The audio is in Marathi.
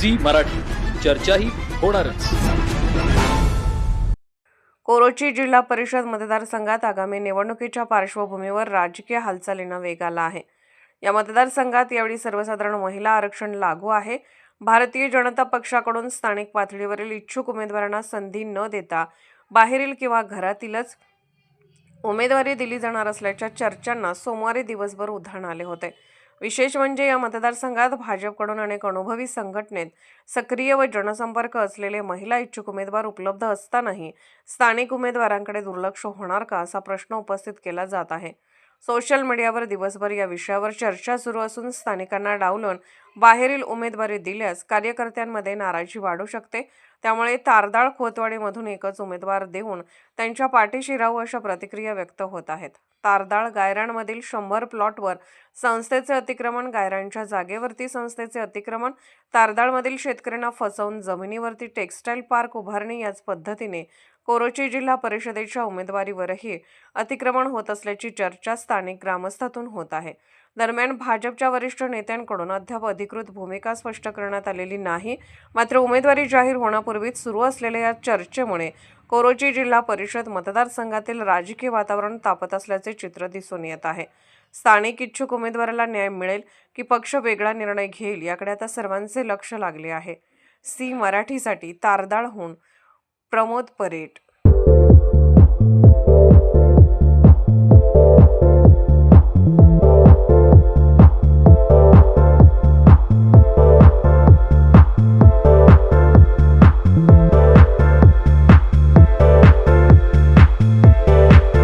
झी मराठी. चर्चाही होणारच. कोरोची जिल्हा परिषद मतदारसंघात आगामी निवडणुकीच्या पार्श्वभूमीवर राजकीय हालचालींना वेग आला आहे. या मतदारसंघात यावेळी सर्वसाधारण महिला आरक्षण लागू आहे. भारतीय जनता पक्षाकडून स्थानिक पातळीवरील इच्छुक उमेदवारांना संधी न देता बाहेरील किंवा घरातीलच उमेदवारी दिली जाणार असल्याच्या चर्चांना सोमवारी दिवसभर उधाण आले होते. विशेष म्हणजे या मतदारसंघात भाजपकडून अनेक अनुभवी संघटनेत सक्रिय व जनसंपर्क असलेले महिला इच्छुक उमेदवार उपलब्ध असतानाही स्थानिक उमेदवारांकडे दुर्लक्ष होणार का असा प्रश्न उपस्थित केला जात आहे. सोशल मीडियावर दिवसभर या विषयावर चर्चा सुरू असून स्थानिकांना डावलून बाहेरील उमेदवारी दिल्यास कार्यकर्त्यांमध्ये नाराजी वाढू शकते. त्यामुळे तारदाळ खोतवाडीमधून एकच उमेदवार देऊन त्यांच्या पाठीशी राहू अशा प्रतिक्रिया व्यक्त होत आहेत. तारदाळ गायरांमधील शंभर प्लॉटवर संस्थेचे अतिक्रमण गायरांच्या जागेवरती संस्थेचे अतिक्रमण तारदाळमधील शेतकऱ्यांना फसवून जमिनीवरती टेक्स्टाईल पार्क उभारणी याच पद्धतीने कोरोची जिल्हा परिषदेच्या उमेदवारीवरही अतिक्रमण होत असल्याची चर्चा स्थानिक ग्रामस्थातून होत आहे. दरम्यान भाजपच्या वरिष्ठ नेत्यांकडून अद्याप अधिकृत भूमिका स्पष्ट करण्यात आलेली नाही. मात्र उमेदवारी जाहीर होण्यापूर्वीच सुरू असलेल्या या चर्चेमुळे कोरोची जिल्हा परिषद मतदारसंघातील राजकीय वातावरण तापत असल्याचे चित्र दिसून येत आहे. स्थानिक इच्छुक उमेदवाराला न्याय मिळेल की पक्ष वेगळा निर्णय घेईल याकडे आता सर्वांचे लक्ष लागले आहे. सी मराठीसाठी तारदाळहून प्रमोद परेट.